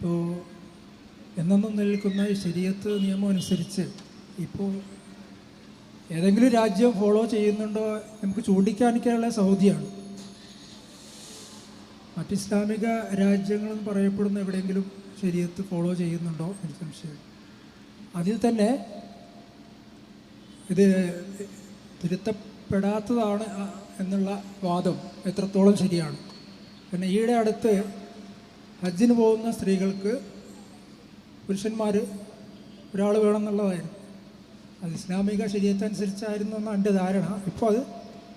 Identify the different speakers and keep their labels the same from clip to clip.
Speaker 1: ഇപ്പോൾ എന്നെന്നും നിൽക്കുന്ന ശരീരത്ത് നിയമം അനുസരിച്ച് ഇപ്പോൾ ഏതെങ്കിലും രാജ്യം ഫോളോ ചെയ്യുന്നുണ്ടോ നമുക്ക് ചൂണ്ടിക്കാണിക്കാനുള്ള സൗദിയാണ്. മറ്റ് ഇസ്ലാമിക രാജ്യങ്ങളെന്ന് പറയപ്പെടുന്ന എവിടെയെങ്കിലും ശരീരത്ത് ഫോളോ ചെയ്യുന്നുണ്ടോ എന്ന് സംശയം. അതിൽ തന്നെ ഇത് തിരുത്തപ്പെടാത്തതാണ് എന്നുള്ള വാദം എത്രത്തോളം ശരിയാണ്. പിന്നെ ഈയിടെ അടുത്ത് ഹജ്ജിന് പോകുന്ന സ്ത്രീകൾക്ക് പുരുഷന്മാർ ഒരാൾ വേണമെന്നുള്ളതായിരുന്നു. അത് ഇസ്ലാമിക ശരീരത്തനുസരിച്ചായിരുന്നു എന്നാണ് എന്റെ ധാരണ. ഇപ്പോൾ അത്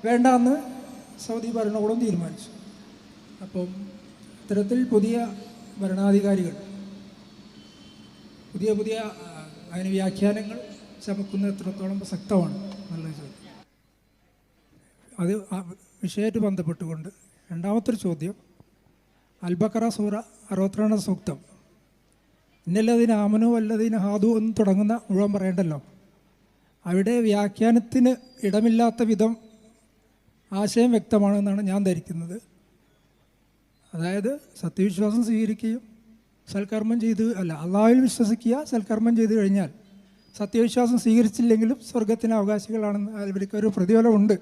Speaker 1: വേണ്ടാന്ന് സൗദി ഭരണകൂടം തീരുമാനിച്ചു. അപ്പം ഇത്തരത്തിൽ പുതിയ ഭരണാധികാരികൾ പുതിയ പുതിയ അതിന് വ്യാഖ്യാനങ്ങൾ ചമക്കുന്ന എത്രത്തോളം പ്രസക്തമാണ് നല്ല ചോദ്യം അത് വിഷയമായിട്ട് ബന്ധപ്പെട്ടുകൊണ്ട് രണ്ടാമത്തൊരു ചോദ്യം അൽബക്കറ സൂറ അറുപത്തിരണ്ട് സൂക്തം. ഇന്നല്ലതിന് ആമനു അല്ലതിന് ഹാദു എന്ന് തുടങ്ങുന്ന മുഴുവൻ പറയണ്ടല്ലോ. അവിടെ വ്യാഖ്യാനത്തിന് ഇടമില്ലാത്ത വിധം ആശയം വ്യക്തമാണെന്നാണ് ഞാൻ ധരിക്കുന്നത്. അതായത് സത്യവിശ്വാസം സ്വീകരിക്കുകയും സൽക്കർമ്മം ചെയ്ത് അല്ല അള്ളാഹുവിൽ വിശ്വസിക്കുക സൽക്കർമ്മം ചെയ്തു കഴിഞ്ഞാൽ സത്യവിശ്വാസം സ്വീകരിച്ചില്ലെങ്കിലും സ്വർഗത്തിന് അവകാശികളാണെന്ന് ഇവർക്ക് ഒരു പ്രതിഫലമുണ്ട്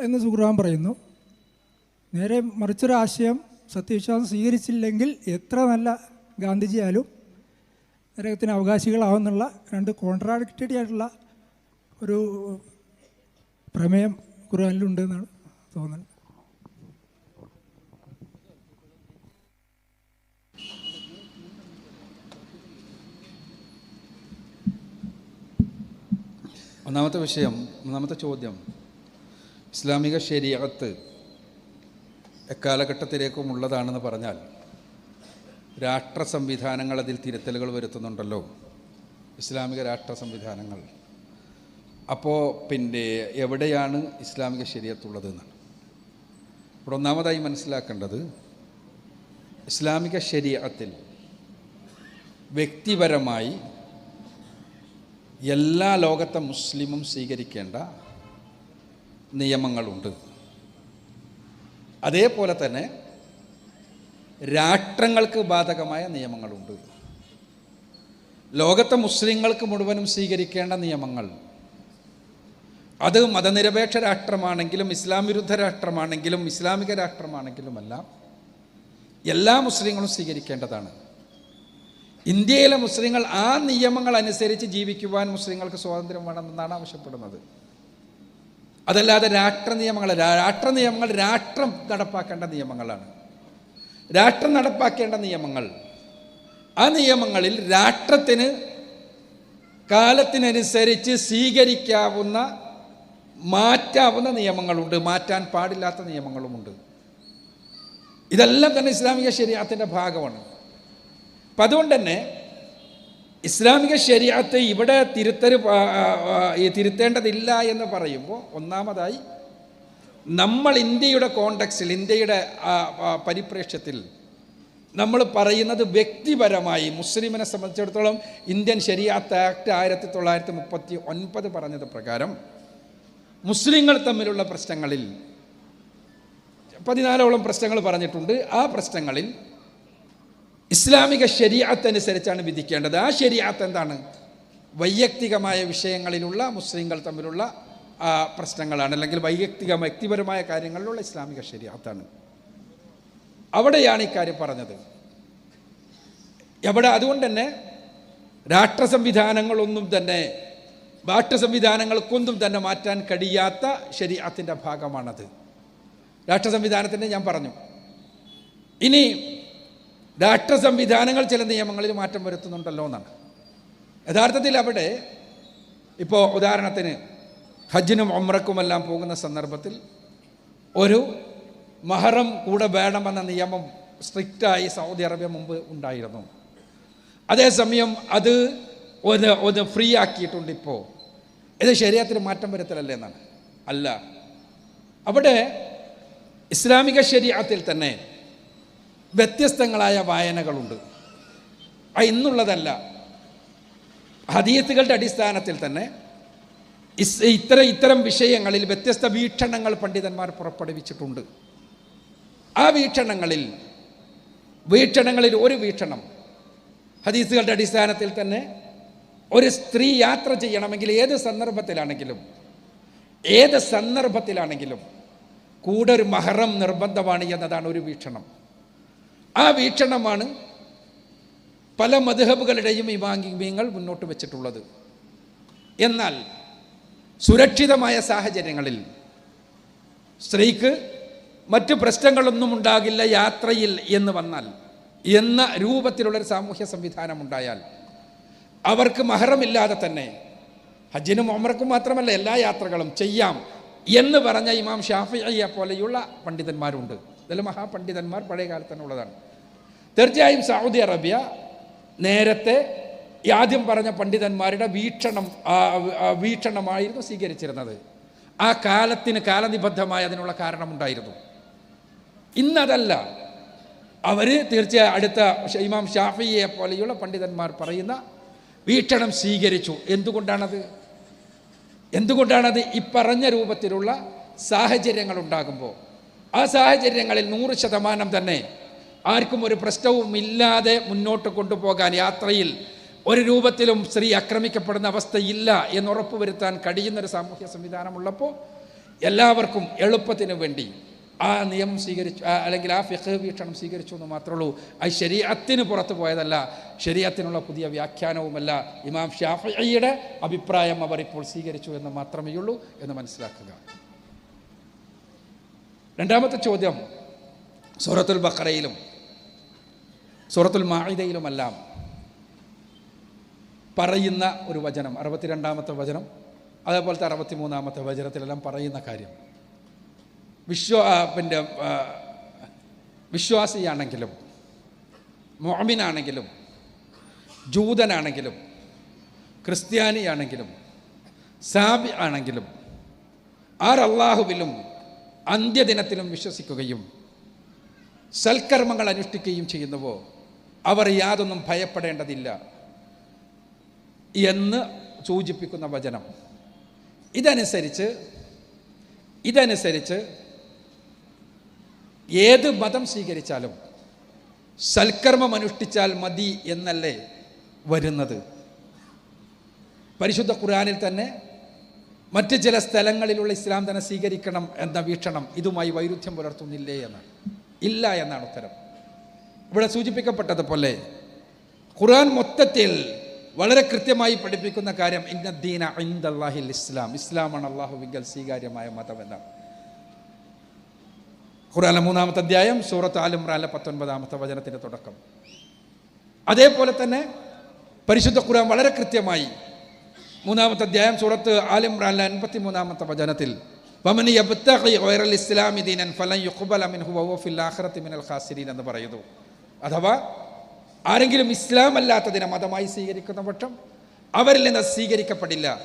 Speaker 1: എന്ന് സുഖ്രാൻ പറയുന്നു. നേരെ മറിച്ചൊരാശയം സത്യവിശ്വാസം സ്വീകരിച്ചില്ലെങ്കിൽ എത്ര നല്ല ഗാന്ധിജിയാലും നരകത്തിന് അവകാശികളാവുന്നുള്ള രണ്ട് കോൺട്രാഡിക്റ്റഡ് ആയിട്ടുള്ള ഒരു പ്രമേയം ഖുർആാനിലുണ്ട് എന്നാണ് തോന്നുന്നത്
Speaker 2: ഒന്നാമത്തെ വിഷയം ഒന്നാമത്തെ ചോദ്യം. ഇസ്ലാമിക ശരീഅത്ത് എക്കാലഘട്ടത്തിലേക്കും ഉള്ളതാണെന്ന് പറഞ്ഞാൽ രാഷ്ട്ര സംവിധാനങ്ങൾ അതിൽ തിരുത്തലുകൾ വരുത്തുന്നുണ്ടല്ലോ. ഇസ്ലാമിക രാഷ്ട്ര സംവിധാനങ്ങൾ. അപ്പോൾ പിന്നെ എവിടെയാണ് ഇസ്ലാമിക ശരീരത്തുള്ളത് എന്നാണ് ഇവിടെ ഒന്നാമതായി മനസ്സിലാക്കേണ്ടത് ഇസ്ലാമിക ശരീരത്തിൽ വ്യക്തിപരമായി എല്ലാ ലോകത്തെ മുസ്ലിമും സ്വീകരിക്കേണ്ട നിയമങ്ങളുണ്ട്. അതേപോലെ തന്നെ രാഷ്ട്രങ്ങൾക്ക് ബാധകമായ നിയമങ്ങളുണ്ട്. ലോകത്തെ മുസ്ലിങ്ങൾക്ക് മുഴുവനും സ്വീകരിക്കേണ്ട നിയമങ്ങൾ. അത് മതനിരപേക്ഷ രാഷ്ട്രമാണെങ്കിലും ഇസ്ലാം വിരുദ്ധ രാഷ്ട്രമാണെങ്കിലും ഇസ്ലാമിക രാഷ്ട്രമാണെങ്കിലുമെല്ലാം എല്ലാ മുസ്ലിങ്ങളും സ്വീകരിക്കേണ്ടതാണ്. ഇന്ത്യയിലെ മുസ്ലിങ്ങൾ ആ നിയമങ്ങൾ അനുസരിച്ച് ജീവിക്കുവാൻ മുസ്ലിങ്ങൾക്ക് സ്വാതന്ത്ര്യം വേണമെന്നാണ് ആവശ്യപ്പെടുന്നത്. അതല്ലാതെ രാഷ്ട്ര നിയമങ്ങൾ രാഷ്ട്ര നിയമങ്ങൾ രാഷ്ട്രം നടപ്പാക്കേണ്ട നിയമങ്ങളാണ്. രാഷ്ട്രം നടപ്പാക്കേണ്ട നിയമങ്ങൾ. ആ നിയമങ്ങളിൽ രാഷ്ട്രത്തിന് കാലത്തിനനുസരിച്ച് സ്വീകരിക്കാവുന്ന മാറ്റാവുന്ന നിയമങ്ങളുണ്ട് മാറ്റാൻ പാടില്ലാത്ത നിയമങ്ങളുമുണ്ട്. ഇതെല്ലാം തന്നെ ഇസ്ലാമിക ശരീരത്തിന്റെ ഭാഗമാണ്. അപ്പം അതുകൊണ്ട് തന്നെ ഇസ്ലാമിക ശരീരത്തെ ഇവിടെ തിരുത്തര് തിരുത്തേണ്ടതില്ല എന്ന് പറയുമ്പോൾ ഒന്നാമതായി നമ്മൾ ഇന്ത്യയുടെ കോണ്ടക്സിൽ ഇന്ത്യയുടെ പരിപ്രേക്ഷ്യത്തിൽ നമ്മൾ പറയുന്നത് വ്യക്തിപരമായി. മുസ്ലിമിനെ സംബന്ധിച്ചിടത്തോളം ഇന്ത്യൻ ശരിയാത്ത് ആക്ട് ആയിരത്തി തൊള്ളായിരത്തി മുപ്പത്തി ഒൻപത് പറഞ്ഞത് പ്രകാരം മുസ്ലിങ്ങൾ തമ്മിലുള്ള പ്രശ്നങ്ങളിൽ പതിനാലോളം പ്രശ്നങ്ങൾ പറഞ്ഞിട്ടുണ്ട്. ആ പ്രശ്നങ്ങളിൽ ഇസ്ലാമിക ശരീരത്തനുസരിച്ചാണ് വിധിക്കേണ്ടത്. ആ ശരീരത്ത് എന്താണ്? വൈയക്തികമായ വിഷയങ്ങളിലുള്ള മുസ്ലിങ്ങൾ തമ്മിലുള്ള പ്രശ്നങ്ങളാണ്. അല്ലെങ്കിൽ വൈയക്തിക വ്യക്തിപരമായ കാര്യങ്ങളിലുള്ള ഇസ്ലാമിക ശരീഅത്താണ്. അവിടെയാണ് ഇക്കാര്യം പറഞ്ഞത്. എവിടെ? അതുകൊണ്ട് തന്നെ രാഷ്ട്ര സംവിധാനങ്ങളൊന്നും തന്നെ രാഷ്ട്ര സംവിധാനങ്ങൾക്കൊന്നും തന്നെ മാറ്റാൻ കഴിയാത്ത ശരീരത്തിന്റെ ഭാഗമാണത്. രാഷ്ട്ര സംവിധാനത്തിന്റെ ഞാൻ പറഞ്ഞു. ഇനി രാഷ്ട്ര സംവിധാനങ്ങൾ ചില നിയമങ്ങളിൽ മാറ്റം വരുത്തുന്നുണ്ടല്ലോ എന്നാണ്. യഥാർത്ഥത്തിൽ അവിടെ ഇപ്പോൾ ഉദാഹരണത്തിന് ഹജ്ജിനും ഒമ്രക്കുമെല്ലാം പോകുന്ന സന്ദർഭത്തിൽ ഒരു മഹറം കൂടെ വേണമെന്ന നിയമം സ്ട്രിക്റ്റായി സൗദി അറേബ്യ മുമ്പ് ഉണ്ടായിരുന്നു. അതേസമയം അത് ഒരു ഒന്ന് ഫ്രീ ആക്കിയിട്ടുണ്ട് ഇപ്പോൾ ഇത് ശരീരത്തിന് മാറ്റം വരുത്തലല്ലേ എന്നാണ്. അല്ല. അവിടെ ഇസ്ലാമിക ശരീരത്തിൽ തന്നെ വ്യത്യസ്തങ്ങളായ വായനകളുണ്ട്. ഇന്നുള്ളതല്ല. ഹദീത്തുകളുടെ അടിസ്ഥാനത്തിൽ തന്നെ ഇത്തരം ഇത്തരം വിഷയങ്ങളിൽ വ്യത്യസ്ത വീക്ഷണങ്ങൾ പണ്ഡിതന്മാർ പുറപ്പെടുവിച്ചിട്ടുണ്ട്. ആ വീക്ഷണങ്ങളിൽ വീക്ഷണങ്ങളിൽ ഒരു വീക്ഷണം. ഹദീസുകളുടെ അടിസ്ഥാനത്തിൽ തന്നെ ഒരു സ്ത്രീ യാത്ര ചെയ്യണമെങ്കിൽ ഏത് സന്ദർഭത്തിലാണെങ്കിലും ഏത് സന്ദർഭത്തിലാണെങ്കിലും കൂടെ ഒരു മഹറം നിർബന്ധമാണ് എന്നതാണ് ഒരു വീക്ഷണം. ആ വീക്ഷണമാണ് പല മധുഹബുകളുടെയും ഇമാങ്കിമീങ്ങൾ മുന്നോട്ട് വെച്ചിട്ടുള്ളത്. എന്നാൽ സുരക്ഷിതമായ സാഹചര്യങ്ങളിൽ സ്ത്രീക്ക് മറ്റ് പ്രശ്നങ്ങളൊന്നും ഉണ്ടാകില്ല യാത്രയിൽ എന്ന് വന്നാൽ എന്ന രൂപത്തിലുള്ളൊരു സാമൂഹ്യ സംവിധാനം ഉണ്ടായാൽ അവർക്ക് മഹറമില്ലാതെ തന്നെ ഹജ്ജിനും ഒമർക്കും മാത്രമല്ല എല്ലാ യാത്രകളും ചെയ്യാം എന്ന് പറഞ്ഞ ഇമാം ഷാഫിയ പോലെയുള്ള പണ്ഡിതന്മാരുണ്ട്. ഇതിൽ മഹാപണ്ഡിതന്മാർ പഴയ ഉള്ളതാണ്. തീർച്ചയായും സൗദി അറേബ്യ നേരത്തെ ആദ്യം പറഞ്ഞ പണ്ഡിതന്മാരുടെ വീക്ഷണം വീക്ഷണമായിരുന്നു സ്വീകരിച്ചിരുന്നത്. ആ കാലത്തിന് കാലനിബദ്ധമായ അതിനുള്ള കാരണമുണ്ടായിരുന്നു. ഇന്നതല്ല. അവർ തീർച്ചയായും അടുത്ത ഇമാം ഷാഫിയെ പോലെയുള്ള പണ്ഡിതന്മാർ പറയുന്ന വീക്ഷണം സ്വീകരിച്ചു. എന്തുകൊണ്ടാണത്? എന്തുകൊണ്ടാണത് ഈ പറഞ്ഞ രൂപത്തിലുള്ള സാഹചര്യങ്ങൾ ഉണ്ടാകുമ്പോൾ? ആ സാഹചര്യങ്ങളിൽ നൂറ് ശതമാനം തന്നെ ആർക്കും ഒരു പ്രശ്നവും ഇല്ലാതെ മുന്നോട്ട് കൊണ്ടുപോകാൻ യാത്രയിൽ ഒരു രൂപത്തിലും സ്ത്രീ ആക്രമിക്കപ്പെടുന്ന അവസ്ഥയില്ല എന്ന് ഉറപ്പുവരുത്താൻ കഴിയുന്നൊരു സാമൂഹ്യ സംവിധാനമുള്ളപ്പോൾ എല്ലാവർക്കും എളുപ്പത്തിന് വേണ്ടി ആ നിയമം സ്വീകരിച്ചു അല്ലെങ്കിൽ ആ ഫിഖ് വീക്ഷണം സ്വീകരിച്ചു എന്ന് മാത്രമേ ഉള്ളൂ. അത് ശരീരത്തിന് പുറത്തു പോയതല്ല ശരീരത്തിനുള്ള പുതിയ വ്യാഖ്യാനവുമല്ല. ഇമാം ഷാഫിയുടെ അഭിപ്രായം അവർ ഇപ്പോൾ സ്വീകരിച്ചു എന്ന് മാത്രമേ ഉള്ളൂ എന്ന് മനസ്സിലാക്കുക. രണ്ടാമത്തെ ചോദ്യം സൂറത്തുൽ ബഖറയിലും സൂറത്തുൽ മാഹിദയിലുമെല്ലാം പറയുന്ന ഒരു വചനം അറുപത്തിരണ്ടാമത്തെ വചനം അതേപോലത്തെ അറുപത്തി മൂന്നാമത്തെ വചനത്തിലെല്ലാം പറയുന്ന കാര്യം. വിശ്വ പിന്നെ വിശ്വാസിയാണെങ്കിലും മോമിനാണെങ്കിലും ജൂതനാണെങ്കിലും ക്രിസ്ത്യാനിയാണെങ്കിലും സാബി ആണെങ്കിലും ആർ അള്ളാഹുവിലും അന്ത്യദിനത്തിലും വിശ്വസിക്കുകയും സൽക്കർമ്മങ്ങൾ അനുഷ്ഠിക്കുകയും ചെയ്യുന്നുവോ? അവർ യാതൊന്നും ഭയപ്പെടേണ്ടതില്ല എന്ന് സൂചിപ്പിക്കുന്ന വചനം. ഇതനുസരിച്ച് ഇതനുസരിച്ച് ഏത് മതം സ്വീകരിച്ചാലും സൽക്കർമ്മം അനുഷ്ഠിച്ചാൽ മതി എന്നല്ലേ വരുന്നത്. പരിശുദ്ധ ഖുർആനിൽ തന്നെ മറ്റ് ചില സ്ഥലങ്ങളിലുള്ള ഇസ്ലാം തന്നെ സ്വീകരിക്കണം എന്ന വീക്ഷണം ഇതുമായി വൈരുദ്ധ്യം പുലർത്തുന്നില്ലേ എന്നാണ് ഇല്ല എന്നാണ് ഉത്തരം. ഇവിടെ സൂചിപ്പിക്കപ്പെട്ടതുപോലെ ഖുർആൻ മൊത്തത്തിൽ വളരെ കൃത്യമായി പഠിപ്പിക്കുന്ന കാര്യം ഇന്നദ്ദീന ഇന്ദല്ലാഹിൽ ഇസ്ലാം. ഇസ്ലാമാണ് അള്ളാഹുവിങ്കൽ സ്വീകാര്യമായ മതം എന്നാണ്. ഖുർആാനിലെ മൂന്നാമത്തെ അധ്യായം സൂറത്ത് ആലിമ്രാനിലെ പത്തൊൻപതാമത്തെ വചനത്തിന്റെ തുടക്കം. അതേപോലെ തന്നെ പരിശുദ്ധ ഖുർആൻ വളരെ കൃത്യമായി മൂന്നാമത്തെ അധ്യായം സൂറത്ത് ആലിമ്രാനിലെ അൻപത്തി മൂന്നാമത്തെ വചനത്തിൽ വമനി ഇസ്ലാമി ദീനൻ ഫലൻ മിൻഹു ഫിൽ ആഖിറതി മിനൽ ഖാസിരീൻ എന്ന് പറയുന്നു. അഥവാ ആരെങ്കിലും ഇസ്ലാം അല്ലാത്തതിനെ മതമായി സ്വീകരിക്കുന്ന പക്ഷം അവരിൽ നിന്ന് സ്വീകരിക്കപ്പെടില്ല.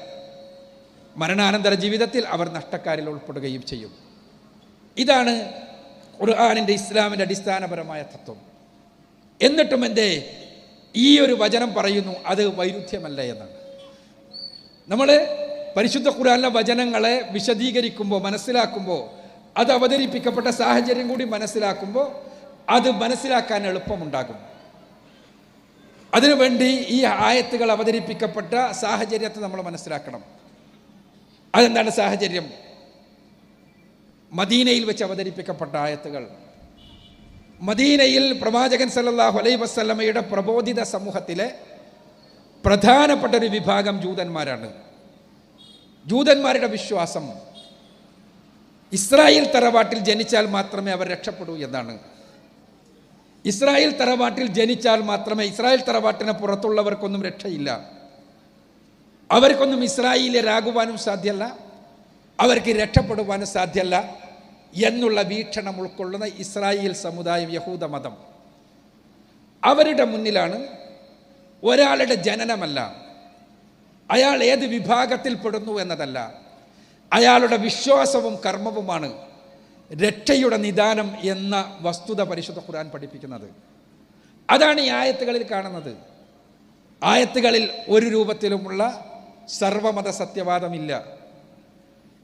Speaker 2: മരണാനന്തര ജീവിതത്തിൽ അവർ നഷ്ടക്കാരിൽ ഉൾപ്പെടുകയും ചെയ്യും. ഇതാണ് ഖുർആാനിന്റെ ഇസ്ലാമിന്റെ അടിസ്ഥാനപരമായ തത്വം. എന്നിട്ടും എന്റെ ഈ ഒരു വചനം പറയുന്നു അത് വൈരുദ്ധ്യമല്ല എന്നാണ്. നമ്മൾ പരിശുദ്ധ ഖുർആനിലെ വചനങ്ങളെ വിശദീകരിക്കുമ്പോൾ മനസ്സിലാക്കുമ്പോൾ അത് അവതരിപ്പിക്കപ്പെട്ട സാഹചര്യം കൂടി മനസ്സിലാക്കുമ്പോൾ അത് മനസ്സിലാക്കാൻ എളുപ്പമുണ്ടാകും. അതിനുവേണ്ടി ഈ ആയത്തുകൾ അവതരിപ്പിക്കപ്പെട്ട സാഹചര്യത്തെ നമ്മൾ മനസ്സിലാക്കണം. അതെന്താണ് സാഹചര്യം? മദീനയിൽ വെച്ച് അവതരിപ്പിക്കപ്പെട്ട ആയത്തുകൾ. മദീനയിൽ പ്രവാചകൻ സല്ലാഹു അലൈ വസല്ലമയുടെ പ്രബോധിത സമൂഹത്തിലെ പ്രധാനപ്പെട്ട ഒരു വിഭാഗം ജൂതന്മാരാണ്. ജൂതന്മാരുടെ വിശ്വാസം ഇസ്രായേൽ തറവാട്ടിൽ ജനിച്ചാൽ മാത്രമേ അവർ രക്ഷപ്പെടൂ എന്നാണ്. ഇസ്രായേൽ തറവാട്ടിൽ ജനിച്ചാൽ മാത്രമേ ഇസ്രായേൽ തറവാട്ടിന് പുറത്തുള്ളവർക്കൊന്നും രക്ഷയില്ല. അവർക്കൊന്നും ഇസ്രായേലിയരാകുവാനും സാധ്യല്ല അവർക്ക് രക്ഷപ്പെടുവാനും സാധ്യല്ല എന്നുള്ള വീക്ഷണം ഉൾക്കൊള്ളുന്ന ഇസ്രായേൽ സമുദായം യഹൂദ മതം. അവരുടെ മുന്നിലാണ് ഒരാളുടെ ജനനമല്ല. അയാൾ ഏത് വിഭാഗത്തിൽപ്പെടുന്നു എന്നതല്ല. അയാളുടെ വിശ്വാസവും കർമ്മവുമാണ് രക്ഷയുടെ നിദാനം എന്ന വസ്തുത പരിശുദ്ധ ഖുർആൻ പഠിപ്പിക്കുന്നത്. അതാണ് ഈ ആയത്തുകളിൽ കാണുന്നത്. ആയത്തുകളിൽ ഒരു രൂപത്തിലുമുള്ള സർവമത സത്യവാദമില്ല.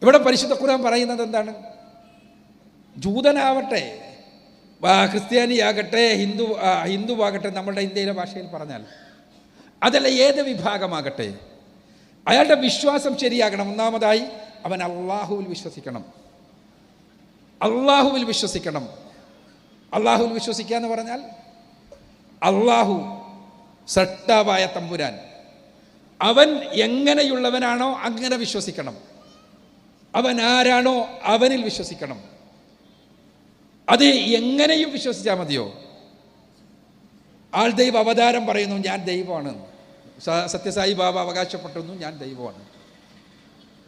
Speaker 2: ഇവിടെ പരിശുദ്ധ ഖുർആൻ പറയുന്നത് എന്താണ്? ജൂതനാവട്ടെ ക്രിസ്ത്യാനിയാകട്ടെ ഹിന്ദു ഹിന്ദു ഹിന്ദുവാകട്ടെ നമ്മുടെ ഇന്ത്യയിലെ ഭാഷയിൽ പറഞ്ഞാൽ അതല്ല ഏത് വിഭാഗമാകട്ടെ അയാളുടെ വിശ്വാസം ശരിയാകണം. ഒന്നാമതായി അവൻ അള്ളാഹുവിൽ വിശ്വസിക്കണം. അള്ളാഹുവിൽ വിശ്വസിക്കണം. അള്ളാഹുവിൽ വിശ്വസിക്കുക എന്ന് പറഞ്ഞാൽ അള്ളാഹു സട്ടാവായ തമ്പുരാൻ. അവൻ എങ്ങനെയുള്ളവനാണോ അങ്ങനെ വിശ്വസിക്കണം. അവൻ ആരാണോ അവനിൽ വിശ്വസിക്കണം. അത് എങ്ങനെയും വിശ്വസിച്ചാൽ മതിയോ? ആൾ ദൈവ അവതാരം പറയുന്നു ഞാൻ ദൈവമാണ്. സത്യസായി ബാബ അവകാശപ്പെട്ടുന്നു ഞാൻ ദൈവമാണ്.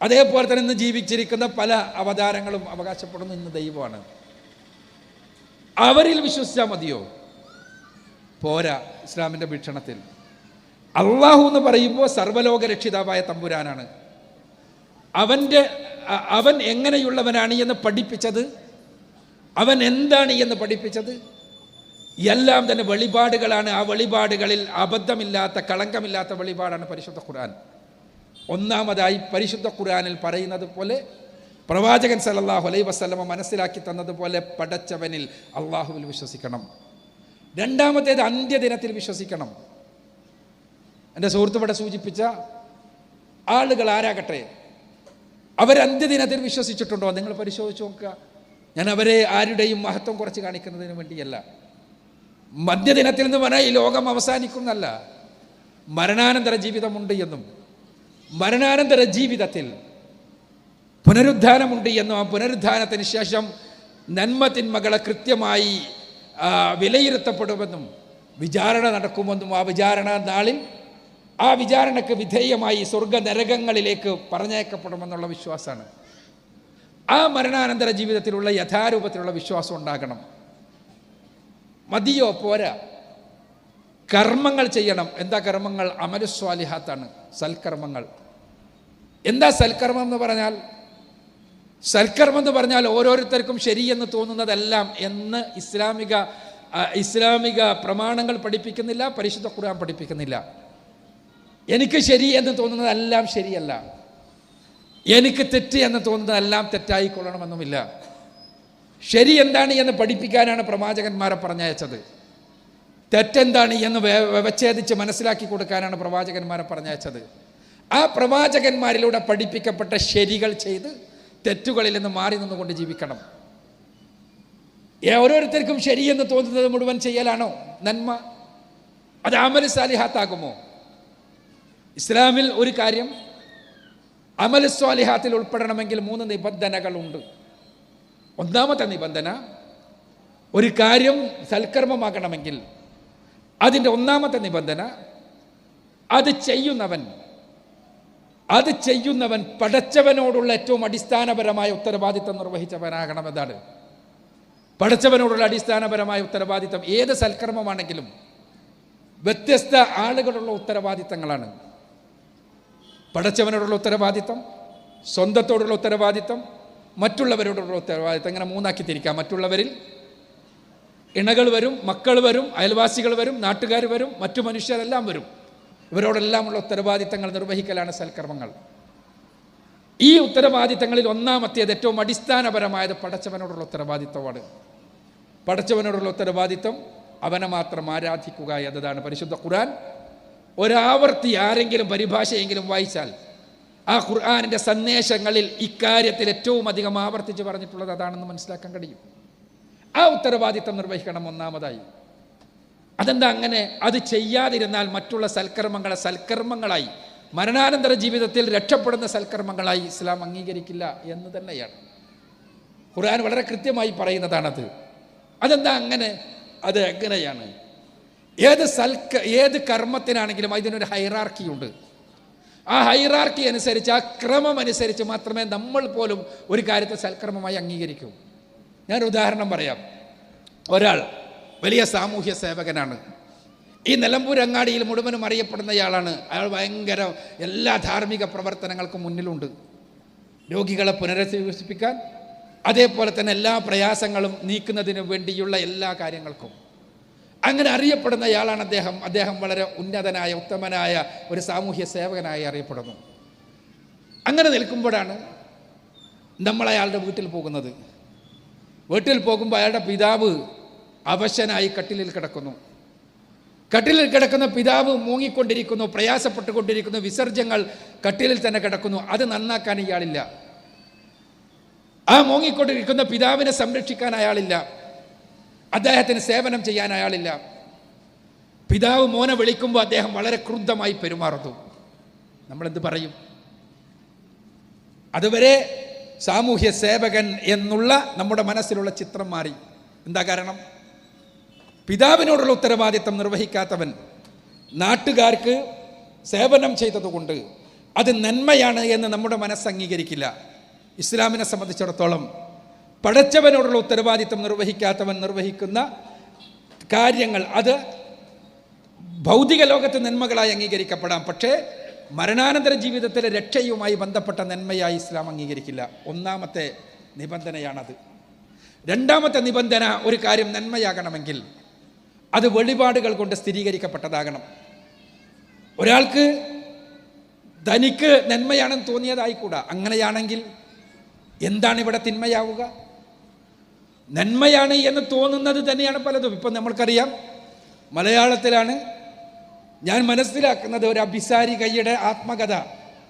Speaker 2: അതേപോലെ തന്നെ ഇന്ന് ജീവിച്ചിരിക്കുന്ന പല അവതാരങ്ങളും അവകാശപ്പെടുന്ന ഇന്ന് ദൈവമാണ്. അവരിൽ വിശ്വസിച്ചാൽ മതിയോ? പോരാ ഇസ്ലാമിന്റെ വീക്ഷണത്തിൽ. അള്ളാഹു എന്ന് പറയുമ്പോൾ സർവലോക രക്ഷിതാവായ തമ്പുരാനാണ് അവന്റെ അവൻ എങ്ങനെയുള്ളവനാണ് എന്ന് പഠിപ്പിച്ചത്? അവൻ എന്താണ് എന്ന് പഠിപ്പിച്ചത്? എല്ലാം തന്നെ വെളിപാടുകളാണ്. ആ വെളിപാടുകളിൽ അബദ്ധമില്ലാത്ത കളങ്കമില്ലാത്ത വെളിപാടാണ് പരിശുദ്ധ ഖുർആൻ. ഒന്നാമതായി പരിശുദ്ധ ഖുർആാനിൽ പറയുന്നത് പോലെ പ്രവാചകൻ സലല്ലാഹു അലൈ വസല്ലമ മനസ്സിലാക്കി തന്നതുപോലെ പടച്ചവനിൽ അള്ളാഹുവിൽ വിശ്വസിക്കണം. രണ്ടാമത്തേത് അന്ത്യദിനത്തിൽ വിശ്വസിക്കണം. എന്റെ സുഹൃത്ത് ഇവിടെ സൂചിപ്പിച്ച ആളുകൾ ആരാകട്ടെ? അവർ അന്ത്യദിനത്തിൽ വിശ്വസിച്ചിട്ടുണ്ടോ? നിങ്ങൾ പരിശോധിച്ച് നോക്കുക. ഞാൻ അവരെ ആരുടെയും മഹത്വം കുറച്ച് കാണിക്കുന്നതിന് വേണ്ടിയല്ല. മധ്യദിനത്തിൽ എന്ന് പറഞ്ഞാൽ ഈ ലോകം അവസാനിക്കുന്നല്ല മരണാനന്തര ജീവിതമുണ്ട് എന്നും. മരണാനന്തര ജീവിതത്തിൽ പുനരുദ്ധാനമുണ്ട് എന്നും ആ പുനരുദ്ധാനത്തിന് ശേഷം നന്മ തിന്മകളെ കൃത്യമായി വിലയിരുത്തപ്പെടുമെന്നും വിചാരണ നടക്കുമെന്നും ആ വിചാരണ നാളിൽ ആ വിചാരണയ്ക്ക് വിധേയമായി സ്വർഗ നരകങ്ങളിലേക്ക് പറഞ്ഞേക്കപ്പെടുമെന്നുള്ള വിശ്വാസമാണ്. ആ മരണാനന്തര ജീവിതത്തിലുള്ള യഥാരൂപത്തിലുള്ള വിശ്വാസം ഉണ്ടാകണം. മതിയോ? പോരാ. കർമ്മങ്ങൾ ചെയ്യണം. എന്താ കർമ്മങ്ങൾ? അമലുസ്വാലിഹാത്താണ്. സൽക്കർമ്മങ്ങൾ. എന്താ സൽക്കർമ്മം എന്ന് പറഞ്ഞാൽ? സൽക്കർമ്മം എന്ന് പറഞ്ഞാൽ ഓരോരുത്തർക്കും ശരിയെന്ന് തോന്നുന്നതെല്ലാം എന്ന് ഇസ്ലാമിക ഇസ്ലാമിക പ്രമാണങ്ങൾ പഠിപ്പിക്കുന്നില്ല പരിശുദ്ധ ഖുർആൻ പഠിപ്പിക്കുന്നില്ല. എനിക്ക് ശരി എന്ന് തോന്നുന്നതെല്ലാം ശരിയല്ല. എനിക്ക് തെറ്റ് എന്ന് തോന്നുന്നതെല്ലാം തെറ്റായിക്കൊള്ളണമെന്നുമില്ല. ശരി എന്താണ് എന്ന് പഠിപ്പിക്കാനാണ് പ്രവാചകന്മാരെ പറഞ്ഞയച്ചത്. തെറ്റെന്താണ് എന്ന് വ്യ- വ്യവച്ഛേദിച്ച് മനസ്സിലാക്കി കൊടുക്കാനാണ് പ്രവാചകന്മാരെ പറഞ്ഞയച്ചത്. ആ പ്രവാചകന്മാരിലൂടെ പഠിപ്പിക്കപ്പെട്ട ശരികൾ ചെയ്ത് തെറ്റുകളിൽ നിന്ന് മാറി നിന്നുകൊണ്ട് ജീവിക്കണം. ഓരോരുത്തർക്കും ശരിയെന്ന് തോന്നുന്നത് മുഴുവൻ ചെയ്യലാണോ? നന്മ? അത് അമൽ സാലിഹാത്താകുമോ? ഇസ്ലാമിൽ ഒരു കാര്യം അമൽ സ്വാലിഹാത്തിൽ ഉൾപ്പെടണമെങ്കിൽ മൂന്ന് നിബന്ധനകളുണ്ട്. ഒന്നാമത്തെ നിബന്ധന ഒരു കാര്യം സൽക്കർമ്മമാകണമെങ്കിൽ അതിന്റെ ഒന്നാമത്തെ നിബന്ധന അത് ചെയ്യുന്നവൻ അത് ചെയ്യുന്നവൻ പടച്ചവനോടുള്ള ഏറ്റവും അടിസ്ഥാനപരമായ ഉത്തരവാദിത്തം നിർവഹിച്ചവനാകണമെന്നാണ്. പടച്ചവനോടുള്ള അടിസ്ഥാനപരമായ ഉത്തരവാദിത്തം ഏത് സൽക്കർമ്മമാണെങ്കിലും വ്യത്യസ്ത ആളുകളുള്ള ഉത്തരവാദിത്തങ്ങളാണ്. പടച്ചവനോടുള്ള ഉത്തരവാദിത്തം സ്വന്തത്തോടുള്ള ഉത്തരവാദിത്തം മറ്റുള്ളവരോടുള്ള ഉത്തരവാദിത്തം. ഇങ്ങനെ മൂന്നാക്കി തിരിക്കാം. മറ്റുള്ളവരിൽ ഇണകൾ വരും മക്കൾ വരും അയൽവാസികൾ വരും നാട്ടുകാർ വരും മറ്റു മനുഷ്യരെല്ലാം വരും. ഇവരോടെല്ലാമുള്ള ഉത്തരവാദിത്തങ്ങൾ നിർവഹിക്കലാണ് സൽക്കർമ്മങ്ങൾ. ഈ ഉത്തരവാദിത്തങ്ങളിൽ ഒന്നാമത്തേത് ഏറ്റവും അടിസ്ഥാനപരമായത് പടച്ചവനോടുള്ള ഉത്തരവാദിത്തമാണ് പടച്ചവനോടുള്ള ഉത്തരവാദിത്തം അവനെ മാത്രം ആരാധിക്കുക എന്നതാണ് പരിശുദ്ധ ഖുർആൻ. ഒരാവർത്തി ആരെങ്കിലും പരിഭാഷയെങ്കിലും വായിച്ചാൽ ആ ഖുർആാനിന്റെ സന്ദേശങ്ങളിൽ ഇക്കാര്യത്തിൽ ഏറ്റവും അധികം ആവർത്തിച്ച് പറഞ്ഞിട്ടുള്ളത് അതാണെന്ന് മനസ്സിലാക്കാൻ കഴിയും. ആ ഉത്തരവാദിത്തം നിർവഹിക്കണം ഒന്നാമതായി. അതെന്താ അങ്ങനെ? അത് ചെയ്യാതിരുന്നാൽ മറ്റുള്ള സൽക്കർമ്മങ്ങളെ സൽക്കർമ്മങ്ങളായി മരണാനന്തര ജീവിതത്തിൽ രക്ഷപ്പെടുന്ന സൽക്കർമ്മങ്ങളായി ഇസ്ലാം അംഗീകരിക്കില്ല എന്ന് തന്നെയാണ്. ഖുർആൻ വളരെ കൃത്യമായി പറയുന്നതാണത്. അതെന്താ അങ്ങനെ? അത് എങ്ങനെയാണ്? ഏത് സൽക്ക ഏത് കർമ്മത്തിനാണെങ്കിലും അതിനൊരു ഹൈറാർക്കി ഉണ്ട്. ആ ഹൈറാർക്കി അനുസരിച്ച് ആ ക്രമം അനുസരിച്ച് മാത്രമേ നമ്മൾ പോലും ഒരു കാര്യത്തെ സൽക്കർമ്മമായി അംഗീകരിക്കൂ. ഞാൻ ഉദാഹരണം പറയാം. ഒരാൾ വലിയ സാമൂഹ്യ സേവകനാണ്. ഈ നിലമ്പൂർ അങ്ങാടിയിൽ മുഴുവനും അറിയപ്പെടുന്നയാളാണ്. അയാൾ ഭയങ്കര എല്ലാ ധാർമ്മിക പ്രവർത്തനങ്ങൾക്കും മുന്നിലുണ്ട്. രോഗികളെ പുനരധിവസിപ്പിക്കാൻ അതേപോലെ തന്നെ എല്ലാ പ്രയാസങ്ങളും നീക്കുന്നതിന് വേണ്ടിയുള്ള എല്ലാ കാര്യങ്ങൾക്കും. അങ്ങനെ അറിയപ്പെടുന്ന അറിയപ്പെടുന്നയാളാണ് അദ്ദേഹം. അദ്ദേഹം വളരെ ഉന്നതനായ ഉത്തമനായ ഒരു സാമൂഹ്യ സേവകനായി അറിയപ്പെടുന്നു. അങ്ങനെ നിൽക്കുമ്പോഴാണ് നമ്മൾ അയാളുടെ വീട്ടിൽ പോകുന്നത്. വീട്ടിൽ പോകുമ്പോൾ അയാളുടെ പിതാവ് അവശനായി കട്ടിലിൽ കിടക്കുന്നു. കട്ടിലിൽ കിടക്കുന്ന പിതാവ് മൂങ്ങിക്കൊണ്ടിരിക്കുന്നു പ്രയാസപ്പെട്ടുകൊണ്ടിരിക്കുന്നു വിസർജ്യങ്ങൾ കട്ടിലിൽ തന്നെ കിടക്കുന്നു. അത് നന്നാക്കാൻ ഇയാളില്ല. ആ മൂങ്ങിക്കൊണ്ടിരിക്കുന്ന പിതാവിനെ സംരക്ഷിക്കാൻ അയാളില്ല. അദ്ദേഹത്തിന് സേവനം ചെയ്യാൻ അയാളില്ല. പിതാവ് മോനെ വിളിക്കുമ്പോൾ അദ്ദേഹം വളരെ ക്രുദ്ധമായി പെരുമാറുന്നു. നമ്മളെന്ത് പറയും? അതുവരെ സാമൂഹ്യ സേവകൻ എന്നുള്ള നമ്മുടെ മനസ്സിലുള്ള ചിത്രം മാറി. എന്താ കാരണം? പിതാവിനോടുള്ള ഉത്തരവാദിത്തം നിർവഹിക്കാത്തവൻ നാട്ടുകാർക്ക് സേവനം ചെയ്തതുകൊണ്ട് അത് നന്മയാണ് എന്ന് നമ്മുടെ മനസ്സ് അംഗീകരിക്കില്ല. ഇസ്ലാമിനെ സംബന്ധിച്ചിടത്തോളം പഠിച്ചവനോടുള്ള ഉത്തരവാദിത്തം നിർവഹിക്കാത്തവൻ നിർവഹിക്കുന്ന കാര്യങ്ങൾ അത് ഭൗതിക ലോകത്ത് നന്മകളായി അംഗീകരിക്കപ്പെടാം. പക്ഷേ മരണാനന്തര ജീവിതത്തിലെ രക്ഷയുമായി ബന്ധപ്പെട്ട നന്മയായി ഇസ്ലാം അംഗീകരിക്കില്ല. ഒന്നാമത്തെ നിബന്ധനയാണത്. രണ്ടാമത്തെ നിബന്ധന ഒരു കാര്യം നന്മയാകണമെങ്കിൽ അത് വെളിപാടുകൾ കൊണ്ട് സ്ഥിരീകരിക്കപ്പെട്ടതാകണം. ഒരാൾക്ക് തനിക്ക് നന്മയാണെന്ന് തോന്നിയതായിക്കൂടാ. അങ്ങനെയാണെങ്കിൽ എന്താണ് ഇവിടെ തിന്മയാവുക? നന്മയാണ് എന്ന് തോന്നുന്നത് തന്നെയാണ് പലതും. ഇപ്പം നമ്മൾക്കറിയാം മലയാളത്തിലാണ് ഞാൻ മനസ്സിലാക്കുന്നത് ഒരു അഭിസാരി കൈയുടെ ആത്മകഥ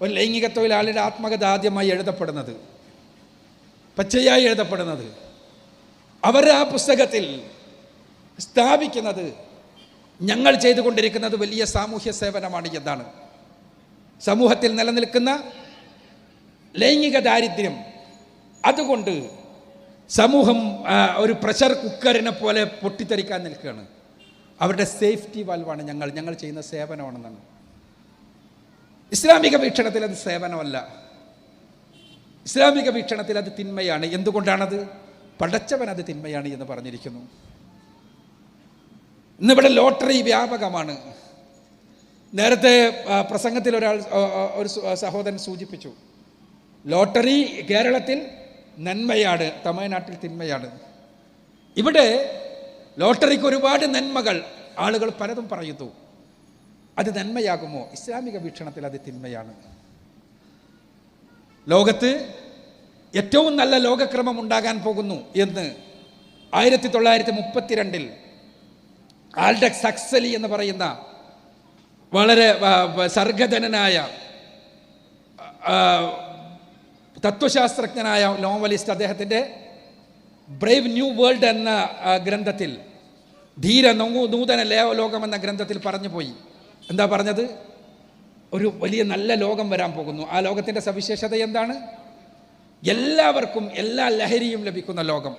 Speaker 2: ഒരു ലൈംഗിക തൊഴിലാളിയുടെ ആത്മകഥ ആദ്യമായി എഴുതപ്പെടുന്നത് പച്ചയായി എഴുതപ്പെടുന്നത്. അവർ ആ പുസ്തകത്തിൽ സ്ഥാപിക്കുന്നത് ഞങ്ങൾ ചെയ്തുകൊണ്ടിരിക്കുന്നത് വലിയ സാമൂഹ്യ സേവനമാണ് എന്നാണ്. സമൂഹത്തിൽ നിലനിൽക്കുന്ന ലൈംഗിക ദാരിദ്ര്യം അതുകൊണ്ട് സമൂഹം ഒരു പ്രഷർ കുക്കറിനെ പോലെ പൊട്ടിത്തെറിക്കാൻ നിൽക്കുകയാണ്. അവരുടെ സേഫ്റ്റി വാൽവാണ് ഞങ്ങൾ ഞങ്ങൾ ചെയ്യുന്ന സേവനമാണെന്നാണ്. ഇസ്ലാമിക വീക്ഷണത്തിൽ അത് സേവനമല്ല. ഇസ്ലാമിക വീക്ഷണത്തിൽ അത് തിന്മയാണ്. എന്തുകൊണ്ടാണത്? പടച്ചവൻ അത് തിന്മയാണ് എന്ന് പറഞ്ഞിരിക്കുന്നു. ഇന്നിവിടെ ലോട്ടറി വ്യാപകമാണ്. നേരത്തെ പ്രസംഗത്തിൽ ഒരാൾ ഒരു സഹോദരൻ സൂചിപ്പിച്ചു. ലോട്ടറി കേരളത്തിൽ നന്മയാണ് തമിഴ്നാട്ടിൽ തിന്മയാണ്. ഇവിടെ ലോട്ടറിക്ക് ഒരുപാട് നന്മകൾ ആളുകൾ പലതും പറയുന്നു. അത് നന്മയാകുമോ? ഇസ്ലാമിക വീക്ഷണത്തിൽ അത് തിന്മയാണ്. ലോകത്ത് ഏറ്റവും നല്ല ലോകക്രമം ഉണ്ടാകാൻ പോകുന്നു എന്ന് ആയിരത്തി തൊള്ളായിരത്തി മുപ്പത്തിരണ്ടിൽ ആൽഡക് സക്സലി എന്ന് പറയുന്ന വളരെ സർഗധനനായ തത്വശാസ്ത്രജ്ഞനായ നോവലിസ്റ്റ് അദ്ദേഹത്തിന്റെ ബ്രേവ് ന്യൂ വേൾഡ് എന്ന ഗ്രന്ഥത്തിൽ ധീര നൂതന ലോകം എന്ന ഗ്രന്ഥത്തിൽ പറഞ്ഞു പോയി എന്താ പറഞ്ഞത്? ഒരു വലിയ നല്ല ലോകം വരാൻ പോകുന്നു. ആ ലോകത്തിന്റെ സവിശേഷത എന്താണ്? എല്ലാവർക്കും എല്ലാ ലഹരിയും ലഭിക്കുന്ന ലോകം.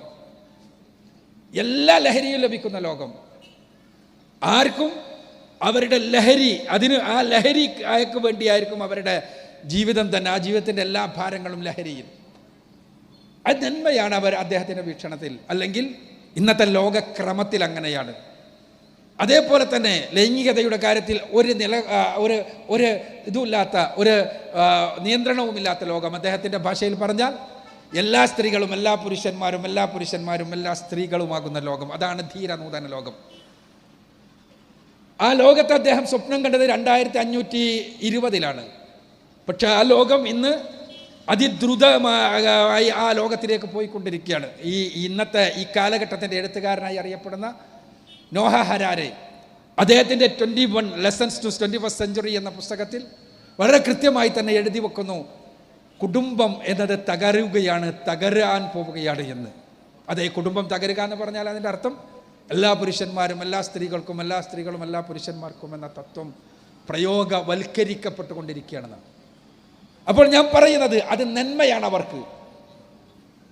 Speaker 2: എല്ലാ ലഹരിയും ലഭിക്കുന്ന ലോകം. ആർക്കും അവരുടെ ലഹരി അതിന് ആ ലഹരി അയക്ക് വേണ്ടിയായിരിക്കും അവരുടെ ജീവിതം തന്നെ ആ ജീവിതത്തിന്റെ എല്ലാ ഭാരങ്ങളും ലഹരിയും അത് നന്മയാണ് അവർ അദ്ദേഹത്തിന്റെ വീക്ഷണത്തിൽ. അല്ലെങ്കിൽ ഇന്നത്തെ ലോകക്രമത്തിൽ അങ്ങനെയാണ്. അതേപോലെ തന്നെ ലൈംഗികതയുടെ കാര്യത്തിൽ ഒരു നില ഒരു ഒരു ഇതുമില്ലാത്ത ഒരു നിയന്ത്രണവുമില്ലാത്ത ലോകം അദ്ദേഹത്തിന്റെ ഭാഷയിൽ പറഞ്ഞാൽ എല്ലാ സ്ത്രീകളും എല്ലാ പുരുഷന്മാരും എല്ലാ പുരുഷന്മാരും എല്ലാ സ്ത്രീകളുമാകുന്ന ലോകം. അതാണ് ധീരനൂതന ലോകം. ആ ലോകത്ത് അദ്ദേഹം സ്വപ്നം കണ്ടത് രണ്ടായിരത്തി അഞ്ഞൂറ്റി ഇരുപതിലാണ് പക്ഷെ ആ ലോകം ഇന്ന് അതിദ്രുതമായി ആ ലോകത്തിലേക്ക് പോയിക്കൊണ്ടിരിക്കുകയാണ്. ഈ ഇന്നത്തെ ഈ കാലഘട്ടത്തിന്റെ എഴുത്തുകാരനായി അറിയപ്പെടുന്ന നോഹ ഹരാരെ. അദ്ദേഹത്തിന്റെ twenty one lessons to twenty first century എന്ന പുസ്തകത്തിൽ വളരെ കൃത്യമായി തന്നെ എഴുതി വെക്കുന്നു. കുടുംബം എന്നത് തകരുകയാണ് തകരാൻ പോവുകയാണ് എന്ന്. അതേ കുടുംബം തകരുക എന്ന് പറഞ്ഞാൽ അതിന്റെ അർത്ഥം എല്ലാ പുരുഷന്മാരും എല്ലാ സ്ത്രീകൾക്കും എല്ലാ സ്ത്രീകളും എല്ലാ പുരുഷന്മാർക്കും എന്ന തത്വം പ്രയോഗവൽക്കരിക്കപ്പെട്ടുകൊണ്ടിരിക്കുകയാണെന്നാണ് അപ്പോൾ ഞാൻ പറയുന്നത് അത് നന്മയാണ് അവർക്ക്.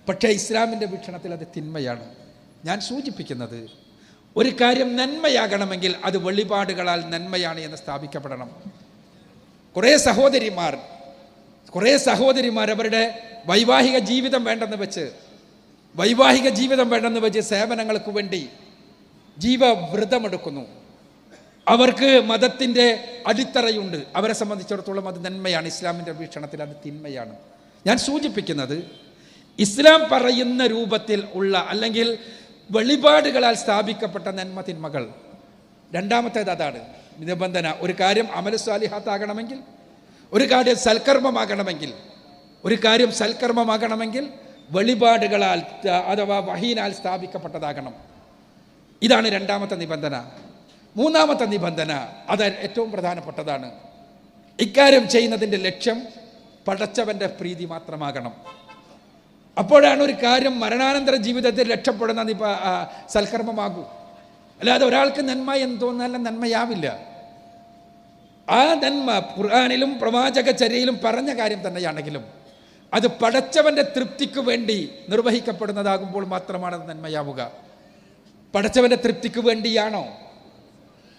Speaker 2: പക്ഷേ ഇസ്ലാമിന്റെ വീക്ഷണത്തിൽ അത് തിന്മയാണ്. ഞാൻ സൂചിപ്പിക്കുന്നത് ഒരു കാര്യം നന്മയാകണമെങ്കിൽ അത് വെളിപാടുകളാൽ നന്മയാണ് എന്ന് സ്ഥാപിക്കപ്പെടണം. കുറേ സഹോദരിമാർ കുറേ സഹോദരിമാർ അവരുടെ വൈവാഹിക ജീവിതം വേണ്ടെന്ന് വെച്ച് വൈവാഹിക ജീവിതം വേണ്ടെന്ന് വെച്ച് സേവനങ്ങൾക്ക് വേണ്ടി ജീവവ്രതമെടുക്കുന്നു. അവർക്ക് മതത്തിന്റെ അടിത്തറയുണ്ട്. അവരെ സംബന്ധിച്ചിടത്തോളം അത് നന്മയാണ്. ഇസ്ലാമിന്റെ വീക്ഷണത്തിൽ അത് തിന്മയാണ്. ഞാൻ സൂചിപ്പിക്കുന്നത് ഇസ്ലാം പറയുന്ന രൂപത്തിൽ ഉള്ള അല്ലെങ്കിൽ വെളിപാടുകളാൽ സ്ഥാപിക്കപ്പെട്ട നന്മ തിന്മകൾ. രണ്ടാമത്തേത് അതാണ് നിബന്ധന. ഒരു കാര്യം അമലസ്വാലിഹാത്താകണമെങ്കിൽ ഒരു കാര്യം സൽക്കർമ്മമാകണമെങ്കിൽ ഒരു കാര്യം സൽക്കർമ്മമാകണമെങ്കിൽ വെളിപാടുകളാൽ അഥവാ വഹീനാൽ സ്ഥാപിക്കപ്പെട്ടതാകണം. ഇതാണ് രണ്ടാമത്തെ നിബന്ധന. മൂന്നാമത്തെ നിബന്ധന അത് ഏറ്റവും പ്രധാനപ്പെട്ടതാണ്. ഇക്കാര്യം ചെയ്യുന്നതിന്റെ ലക്ഷ്യം പടച്ചവന്റെ പ്രീതി മാത്രമാകണം. അപ്പോഴാണ് ഒരു കാര്യം മരണാനന്തര ജീവിതത്തിൽ രക്ഷപ്പെടുന്ന നിപ സൽക്കർമ്മമാകൂ. അല്ലാതെ ഒരാൾക്ക് നന്മ എന്ന് തോന്നാലും നന്മയാവില്ല. ആ നന്മ ഖുർആാനിലും പ്രവാചക ചര്യയിലും പറഞ്ഞ കാര്യം തന്നെയാണെങ്കിലും അത് പടച്ചവന്റെ തൃപ്തിക്ക് വേണ്ടി നിർവഹിക്കപ്പെടുന്നതാകുമ്പോൾ മാത്രമാണ് നന്മയാവുക. പടച്ചവന്റെ തൃപ്തിക്ക് വേണ്ടിയാണോ?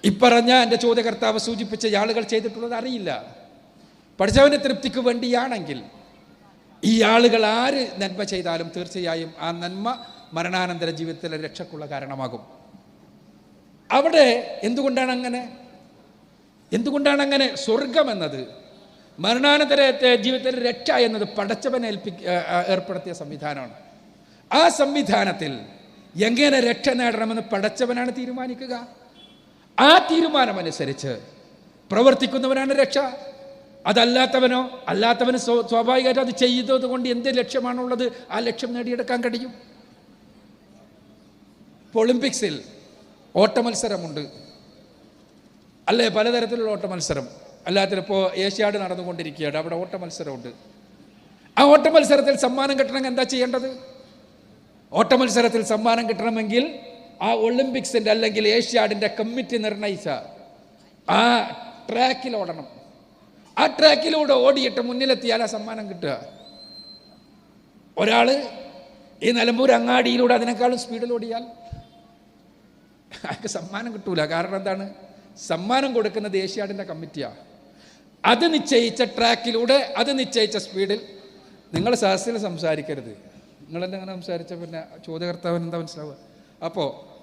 Speaker 2: ഇപ്പറഞ്ഞ എന്റെ ചോദ്യകർത്താവ് സൂചിപ്പിച്ച ആളുകൾ ചെയ്തിട്ടുള്ളത് അറിയില്ല. പഠിച്ചവന്റെ തൃപ്തിക്ക് വേണ്ടിയാണെങ്കിൽ ഈ ആളുകൾ ആര് നന്മ ചെയ്താലും തീർച്ചയായും ആ നന്മ മരണാനന്തര ജീവിതത്തിലെ രക്ഷക്കുള്ള കാരണമാകും. അവിടെ എന്തുകൊണ്ടാണ് അങ്ങനെ എന്തുകൊണ്ടാണ് അങ്ങനെ സ്വർഗം എന്നത്? മരണാനന്തര ജീവിതത്തിലെ രക്ഷ എന്നത് പടച്ചവൻ ഏൽപ്പി ഏർപ്പെടുത്തിയ സംവിധാനമാണ്. ആ സംവിധാനത്തിൽ എങ്ങനെ രക്ഷ നേടണമെന്ന് പടച്ചവനാണ് തീരുമാനിക്കുക. ആ തീരുമാനമനുസരിച്ച് പ്രവർത്തിക്കുന്നവനാണ് രക്ഷ. അതല്ലാത്തവനോ അല്ലാത്തവന് സ്വ- സ്വാഭാവികമായിട്ട് അത് ചെയ്തത് കൊണ്ട് എന്ത് ലക്ഷ്യമാണുള്ളത് ആ ലക്ഷ്യം നേടിയെടുക്കാൻ കഴിയും? ഒളിമ്പിക്സിൽ ഓട്ടമത്സരമുണ്ട്. അല്ലേ? പലതരത്തിലുള്ള ഓട്ടമത്സരം. അല്ലാത്തപ്പോൾ ഏഷ്യാഡ് നടന്നുകൊണ്ടിരിക്കുകയാണ്. അവിടെ ഓട്ടമത്സരമുണ്ട്. ആ ഓട്ടമത്സരത്തിൽ സമ്മാനം കിട്ടണമെങ്കിൽ എന്താ ചെയ്യേണ്ടത്? ഓട്ട മത്സരത്തിൽ സമ്മാനം കിട്ടണമെങ്കിൽ ആ ഒളിമ്പിക്സിന്റെ അല്ലെങ്കിൽ ഏഷ്യാഡിന്റെ കമ്മിറ്റി നിർണയിച്ച ആ ട്രാക്കിൽ ഓടണം. ആ ട്രാക്കിലൂടെ ഓടിയിട്ട് മുന്നിലെത്തിയാൽ ആ സമ്മാനം കിട്ടുക. ഒരാൾ ഈ നിലമ്പൂർ അങ്ങാടിയിലൂടെ അതിനേക്കാളും സ്പീഡിൽ ഓടിയാൽ അയാൾക്ക് സമ്മാനം കിട്ടൂല. കാരണം എന്താണ്? സമ്മാനം കൊടുക്കുന്നത് ഏഷ്യാഡിന്റെ കമ്മിറ്റിയാണ് അത് നിശ്ചയിച്ച ട്രാക്കിലൂടെ അത് നിശ്ചയിച്ച സ്പീഡിൽ നിങ്ങൾ സഹസിൽ സംസാരിക്കരുത്. നിങ്ങളെന്നെ അങ്ങനെ സംസാരിച്ച പിന്നെ ചോദ്യകർത്താവിന് എന്താ മനസ്സിലാവുക? അപ്പോൾ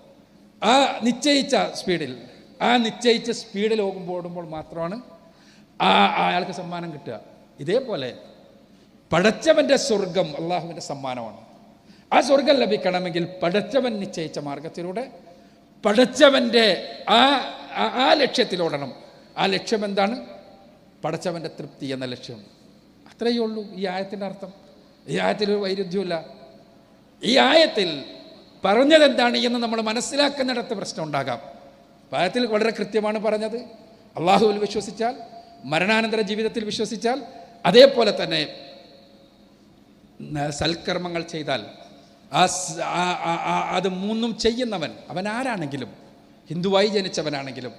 Speaker 2: ആ നിശ്ചയിച്ച സ്പീഡിൽ ആ നിശ്ചയിച്ച സ്പീഡിൽ ഓടുമ്പോൾ ഓടുമ്പോൾ മാത്രമാണ് ആ അയാൾക്ക് സമ്മാനം കിട്ടുക. ഇതേപോലെ പടച്ചവന്റെ സ്വർഗം അള്ളാഹുവിന്റെ സമ്മാനമാണ്. ആ സ്വർഗം ലഭിക്കണമെങ്കിൽ പടച്ചവൻ നിശ്ചയിച്ച മാർഗത്തിലൂടെ പടച്ചവന്റെ ആ- ആ ലക്ഷ്യത്തിലോടണം ആ ലക്ഷ്യം എന്താണ്? പടച്ചവന്റെ തൃപ്തി എന്ന ലക്ഷ്യം. അത്രയേ ഉള്ളൂ ഈ ആയത്തിന്റെ അർത്ഥം. ഈ ആയത്തിൽ ഒരു വൈരുദ്ധ്യമില്ല ഈ ആയത്തിൽ പറഞ്ഞത് എന്താണ് എന്ന് നമ്മൾ മനസ്സിലാക്കുന്നിടത്ത് പ്രശ്നം ഉണ്ടാകാം ആയത്തിൽ വളരെ കൃത്യമാണ് പറഞ്ഞത്. അള്ളാഹുവിൽ വിശ്വസിച്ചാൽ മരണാനന്തര ജീവിതത്തിൽ വിശ്വസിച്ചാൽ അതേപോലെ തന്നെ സൽക്കർമ്മങ്ങൾ ചെയ്താൽ ആ അത് മൂന്നും ചെയ്യുന്നവൻ അവൻ ആരാണെങ്കിലും ഹിന്ദുവായി ജനിച്ചവനാണെങ്കിലും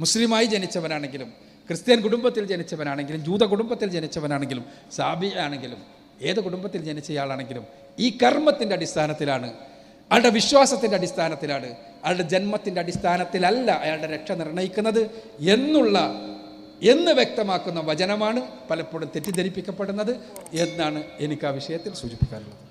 Speaker 2: മുസ്ലിമായി ജനിച്ചവനാണെങ്കിലും ക്രിസ്ത്യൻ കുടുംബത്തിൽ ജനിച്ചവനാണെങ്കിലും ജൂത കുടുംബത്തിൽ ജനിച്ചവനാണെങ്കിലും സാബി ആണെങ്കിലും ഏത് കുടുംബത്തിൽ ജനിച്ചയാളാണെങ്കിലും ഈ കർമ്മത്തിന്റെ അടിസ്ഥാനത്തിലാണ് അയാളുടെ വിശ്വാസത്തിന്റെ അടിസ്ഥാനത്തിലാണ് അയാളുടെ ജന്മത്തിന്റെ അടിസ്ഥാനത്തിലല്ല അയാളുടെ രക്ഷ നിർണയിക്കുന്നത് എന്നുള്ള എന്ന് വ്യക്തമാക്കുന്ന വചനമാണ് പലപ്പോഴും തെറ്റിദ്ധരിപ്പിക്കപ്പെടുന്നത് എന്നാണ് എനിക്ക് ആ വിഷയത്തിൽ സൂചിപ്പിക്കാനുള്ളത്.